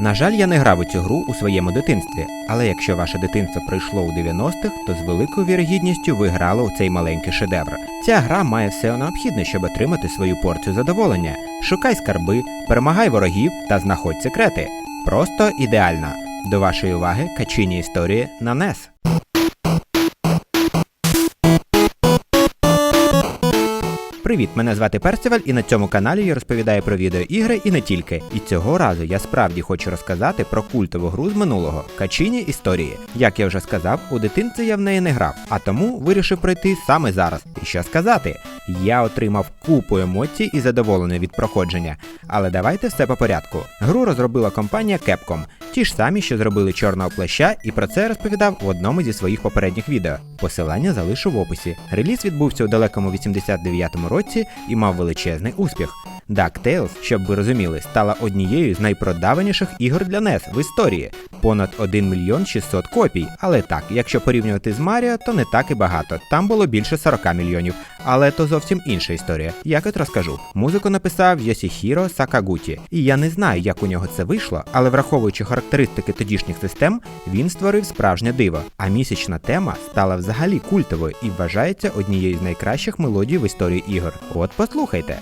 На жаль, я не грав у цю гру у своєму дитинстві, але якщо ваше дитинство прийшло у 90-х, то з великою вірогідністю ви грали у цей маленький шедевр. Ця гра має все необхідне, щоб отримати свою порцію задоволення. Шукай скарби, перемагай ворогів та знаходь секрети. Просто ідеально. До вашої уваги качині історії на NES. Привіт, мене звати Персиваль, і на цьому каналі я розповідаю про відеоігри і не тільки. І цього разу я справді хочу розказати про культову гру з минулого Качині історії. Як я вже сказав, у дитинстві я в неї не грав, а тому вирішив пройти саме зараз. І що сказати? Я отримав купу емоцій і задоволення від проходження. Але давайте все по порядку. Гру розробила компанія Capcom, ті ж самі, що зробили чорного плаща, і про це я розповідав в одному зі своїх попередніх відео. Посилання залишу в описі. Реліз відбувся у далекому 89-му році і мав величезний успіх. DuckTales, щоб ви розуміли, стала однією з найпродаваніших ігор для NES в історії. Понад 1 мільйон 600 копій. Але так, якщо порівнювати з Маріо, то не так і багато. Там було більше 40 мільйонів. Але то зовсім інша історія. Як от розкажу. Музику написав Йосіхіро Сакагуті. І я не знаю, як у нього це вийшло, але враховуючи характеристики тодішніх систем, він створив справжнє диво. А місячна тема стала взагалі культовою і вважається однією з найкращих мелодій в історії ігор. От послухайте.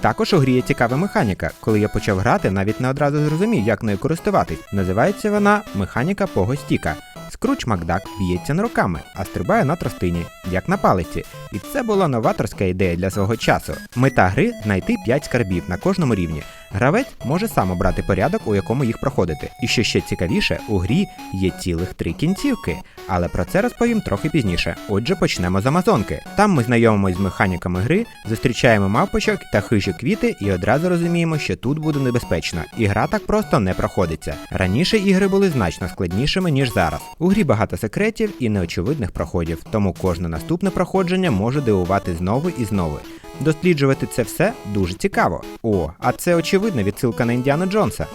Також у грі є цікава механіка. Коли я почав грати, навіть не одразу зрозумів, як нею користуватись. Називається вона механіка погостіка. Скруч Макдак б'ється не руками, а стрибає на тростині, як на палиці. І це була новаторська ідея для свого часу. Мета гри знайти 5 скарбів на кожному рівні. Гравець може сам обрати порядок, у якому їх проходити. І що ще цікавіше, у грі є цілих три кінцівки. Але про це розповім трохи пізніше. Отже, почнемо з Амазонки. Там ми знайомимось з механіками гри, зустрічаємо мавпочок та хижі квіти і одразу розуміємо, що тут буде небезпечно, і гра так просто не проходиться. Раніше ігри були значно складнішими, ніж зараз. У грі багато секретів і неочевидних проходів, тому кожне наступне проходження може дивувати знову і знову. Досліджувати це все дуже цікаво. О, а це очевидна відсилка на Індіана Джонса.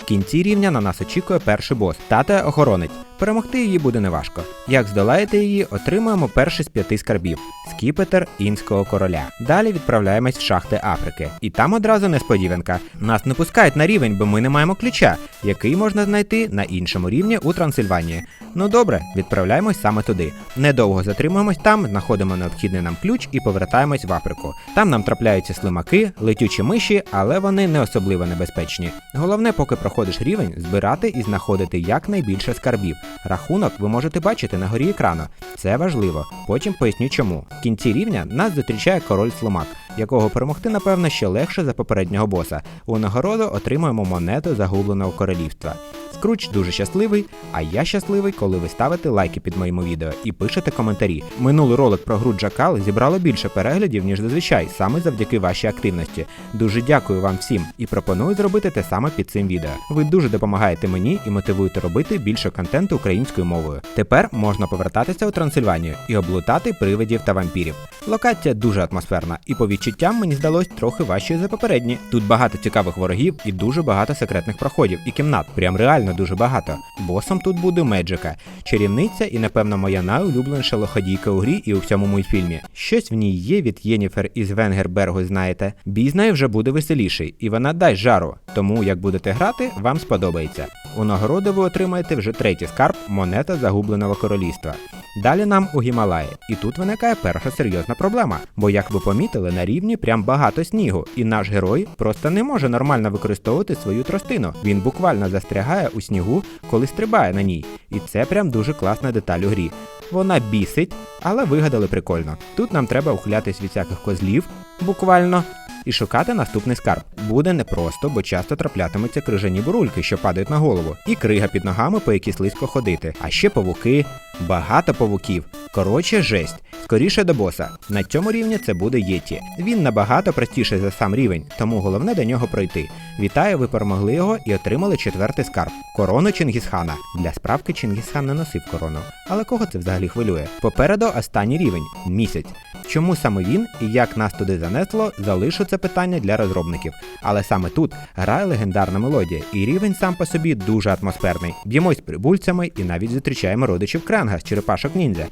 В кінці рівня на нас очікує перший бос тата охоронець. Перемогти її буде неважко. Як здолаєте її, отримуємо перший з п'яти скарбів скіпетр інського короля. Далі відправляємось в шахти Африки. І там одразу несподіванка. Нас не пускають на рівень, бо ми не маємо ключа, який можна знайти на іншому рівні у Трансильванії. Ну добре, відправляємось саме туди. Недовго затримуємось там, знаходимо необхідний нам ключ і повертаємось в Африку. Там нам трапляються слимаки, летючі миші, але вони не особливо небезпечні. Головне, поки проходиш рівень, збирати і знаходити якнайбільше скарбів. Рахунок ви можете бачити на горі екрану. Це важливо. Потім поясню чому. В кінці рівня нас зустрічає король слимак, якого перемогти, напевно, ще легше за попереднього боса. У нагороду отримуємо монету загубленого королівства. Скруч дуже щасливий, а я щасливий, коли ви ставите лайки під моїм відео і пишете коментарі. Минулий ролик про гру Джакал зібрало більше переглядів, ніж зазвичай, саме завдяки вашій активності. Дуже дякую вам всім і пропоную зробити те саме під цим відео. Ви дуже допомагаєте мені і мотивуєте робити більше контенту українською мовою. Тепер можна повертатися у Трансильванію і облутати привидів та вампірів. Локація дуже атмосферна, і по відчуттям мені здалось трохи важчою за попередні. Тут багато цікавих ворогів і дуже багато секретних проходів і кімнат. Прям реально дуже багато. Босом тут буде Меджика, чарівниця і, напевно, моя найулюбленіша лоходійка у грі і у всьому мультфільмі. Щось в ній є від Єніфер із Венгербергу, знаєте. Бій вже буде веселіший, і вона дасть жару. Тому як будете грати, вам сподобається. У нагороду ви отримаєте вже третій скарб монета загубленого королівства. Далі нам у Гімалаї, і тут виникає перша серйозна проблема. Бо, як ви помітили, на рівні прям багато снігу, і наш герой просто не може нормально використовувати свою тростину. Він буквально застрягає у снігу, коли стрибає на ній. І це прям дуже класна деталь у грі. Вона бісить, але вигадали прикольно. Тут нам треба ухилятись від всяких козлів, буквально. І шукати наступний скарб буде непросто, бо часто траплятимуться крижані бурульки, що падають на голову, і крига під ногами, по якій слизько ходити. А ще павуки, багато павуків. Коротше, жесть. Скоріше до боса. На цьому рівні це буде Єті. Він набагато простіший за сам рівень, тому головне до нього пройти. Вітаю, ви перемогли його і отримали четвертий скарб корону Чингісхана. Для справки Чингісхан не носив корону. Але кого це взагалі хвилює? Попереду останній рівень місяць. Чому саме він і як нас туди занесло, залишу це питання для розробників. Але саме тут грає легендарна мелодія, і рівень сам по собі дуже атмосферний. Б'ємось прибульцями і навіть зустрічаємо родичів Кренга з черепашок ніндзя.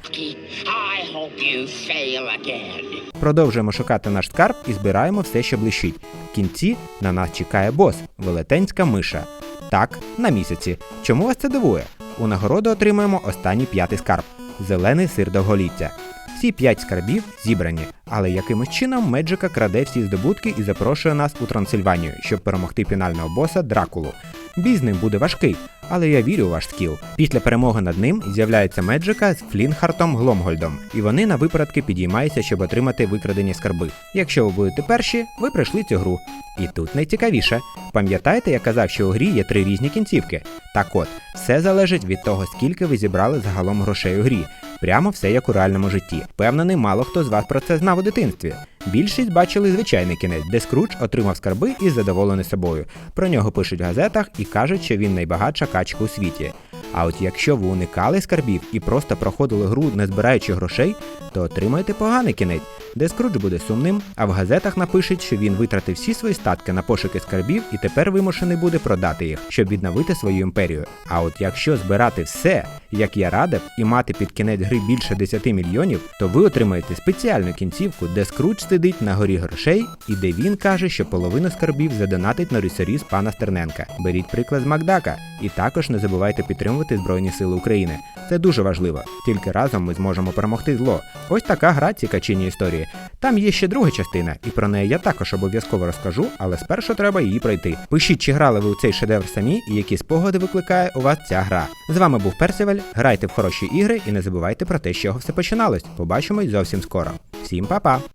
Продовжуємо шукати наш скарб і збираємо все, що блищить. В кінці на нас чекає бос велетенська миша. Так, на місяці. Чому вас це дивує? У нагороду отримаємо останній п'ятий скарб зелений сир довголіття. Всі п'ять скарбів зібрані, але якимось чином Меджика краде всі здобутки і запрошує нас у Трансильванію, щоб перемогти фінального боса Дракулу. Бій з ним буде важкий, але я вірю у ваш скіл. Після перемоги над ним з'являється Меджика з Флінхартом Гломгольдом, і вони на випередки підіймаються, щоб отримати викрадені скарби. Якщо ви будете перші, ви пройшли цю гру. І тут найцікавіше. Пам'ятаєте, я казав, що у грі є три різні кінцівки? Так от, все залежить від того, скільки ви зібрали загалом грошей у грі. Прямо все як у реальному житті. Впевнений, мало хто з вас про це знав у дитинстві. Більшість бачили звичайний кінець, де Скрудж отримав скарби і задоволений собою. Про нього пишуть в газетах і кажуть, що він найбагатша качка у світі. А от якщо ви уникали скарбів і просто проходили гру, не збираючи грошей, то отримаєте поганий кінець, де Скрудж буде сумним, а в газетах напишуть, що він витратив всі свої статки на пошуки скарбів і тепер вимушений буде продати їх, щоб відновити свою імперію. А от якщо збирати все, як я радив, і мати під кінець гри більше 10 мільйонів, то ви отримаєте спеціальну кінцівку, де Скрудж сидить на горі грошей і де він каже, що половину скарбів задонатить на рісоріз пана Стерненка. Беріть приклад з Макдака, і також не забувайте підтримувати Збройні Сили України. Це дуже важливо. Тільки разом ми зможемо перемогти зло. Ось така гра ці качині Там є ще друга частина, і про неї я також обов'язково розкажу, але спершу треба її пройти. Пишіть, чи грали ви у цей шедевр самі і які спогади викликає у вас ця гра. З вами був Персиваль. Грайте в хороші ігри і не забувайте про те, з чого все починалось. Побачимось зовсім скоро. Всім па-па!